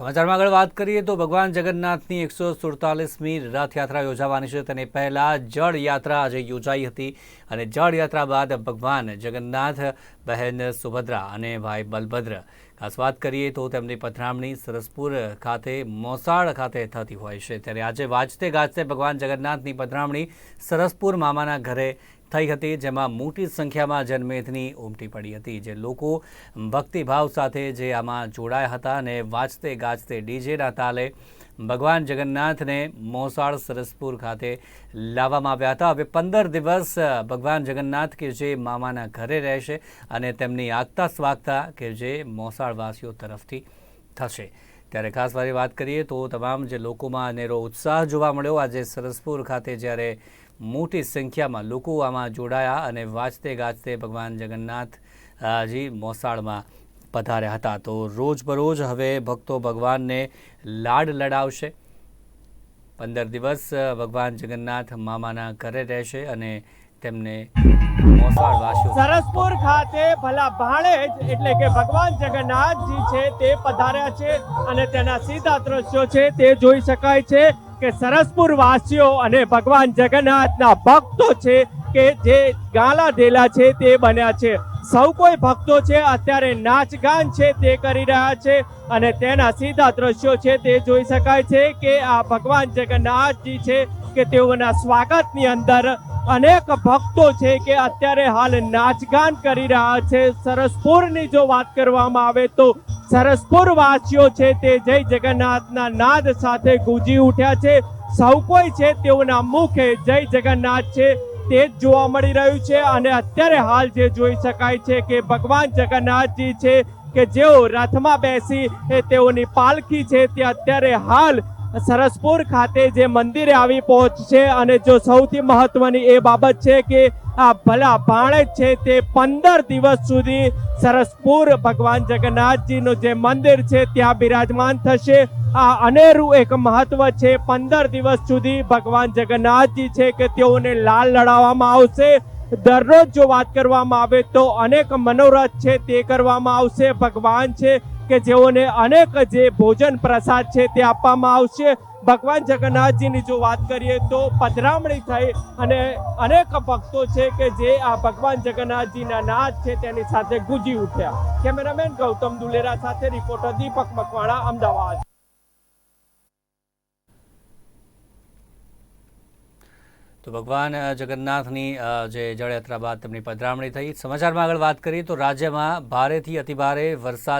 સમાચારમાં આગળ વાત કરીએ તો ભગવાન જગન્નાથની એકસો સુડતાલીસમી રથયાત્રા યોજાવાની છે. તેને પહેલાં જળ યાત્રા આજે યોજાઈ હતી અને જળ યાત્રા બાદ ભગવાન જગન્નાથ, બહેન સુભદ્રા અને ભાઈ બલભદ્ર, ખાસ વાત કરીએ તો તેમની પધરામણી સરસપુર ખાતે, મોસાળ ખાતે થતી હોય છે. ત્યારે આજે વાજતે ગાજતે ભગવાન જગન્નાથની પધરામણી સરસપુર મામાના ઘરે થઈ હતી, જેમાં મોટી સંખ્યામાં જનમેદની ઉમટી પડી હતી, જે લોકો ભક્તિભાવ સાથે જે આમાં જોડાયા હતા અને વાજતે ગાજતે ડીજેના તાલે ભગવાન જગન્નાથને મોસાળ સરસપુર ખાતે લાવવામાં આવ્યા હતા. હવે પંદર દિવસ ભગવાન જગન્નાથ કે જે મામાના ઘરે રહેશે અને તેમની આગતા સ્વાગતા કે જે મોસાળવાસીઓ તરફથી થશે. ત્યારે ખાસ વારી વાત કરીએ તો તમામ જે લોકોમાં અનેરો ઉત્સાહ જોવા મળ્યો. આજે સરસપુર ખાતે જ્યારે મોટી સંખ્યામાં લોકો આમાં જોડાયા અને વાજતે ગાજતે ભગવાન જગન્નાથજી મોસાળમાં પધાર્યા હતા. તો રોજબરોજ હવે ભક્તો ભગવાનને લાડ લડાવશે. પંદર દિવસ ભગવાન જગન્નાથ મામાના ઘરે રહેશે અને તેમને સરસપુર ખાતે ભલા ભાણેજ એટલે કે ભગવાન જગન્નાથજી છે તે પધાર્યા છે અને તેના સીધા દ્રશ્યો છે તે જોઈ શકાય છે. કે સરસપુર વાસીઓ અને ભગવાન જગન્નાથના ભક્તો છે કે જે ગાલા ઢેલા છે તે બન્યા છે. સૌ કોઈ ભક્તો છે, અત્યારે નાચગાન છે તે કરી રહ્યા છે અને તેના સીધા દ્રશ્યો છે તે જોઈ શકાય છે કે આ ભગવાન જગન્નાથજી છે કે તેઓના સ્વાગતની અંદર અનેક ભક્તો છે કે અત્યારે હાલ નાચગાન કરી રહ્યા છે. સરસપુરની જો વાત કરવામાં આવે તો સરસપુર વાસીઓ છે તે જય જગન્નાથના નાદ સાથે ગુંજી ઉઠ્યા છે. સૌ કોઈ છે તેઓના મુખે જય જગન્નાથ છે. તે જ જોવા મળી રહ્યું છે અને અત્યારે હાલ જે જોઈ શકાય છે કે ભગવાન જગન્નાથજી છે કે જેઓ રથમાં બેસી એ તેઓની પાલખી છે તે અત્યારે હાલ સરસપુર ખાતે જે મંદિરે આવી પહોંચશે અને જો સૌથી મહત્વની એ બાબત છે કે આ ભલા ભાણેજ છે તે પંદર દિવસ સુધી સરસપુર ભગવાન જગન્નાથજીનું જે મંદિર છે ત્યાં બિરાજમાન થશે. આ અનેરું એક મહત્વ છે, પંદર દિવસ સુધી ભગવાન જગન્નાથજી છે કે તેઓને લાલ લડાવવામાં આવશે. દરરોજ જો વાત કરવામાં આવે તો અનેક મનોરથ છે તે કરવામાં આવશે. ભગવાન છે કે જેઓને અનેક જે ભોજન પ્રસાદ છે તે આપવામાં આવશે. ભગવાન જગન્નાથજીની જો વાત કરીએ તો પધરામણી થઈ અને અનેક ભક્તો છે કે જે આ ભગવાન જગન્નાથજીના નાદ છે તેની સાથે ગુજી ઉઠ્યા. કેમેરામેન ગૌતમ દુલેરા સાથે રિપોર્ટર દીપક મકવાણા, અમદાવાદ. તો ભગવાન જગન્નાથની જે જળયાત્રા બાદ તેમની પધરામણી થઈ. સમાચારમાં આગળ વાત કરીએ તો રાજ્યમાં ભારેથી અતિભારે વરસાદ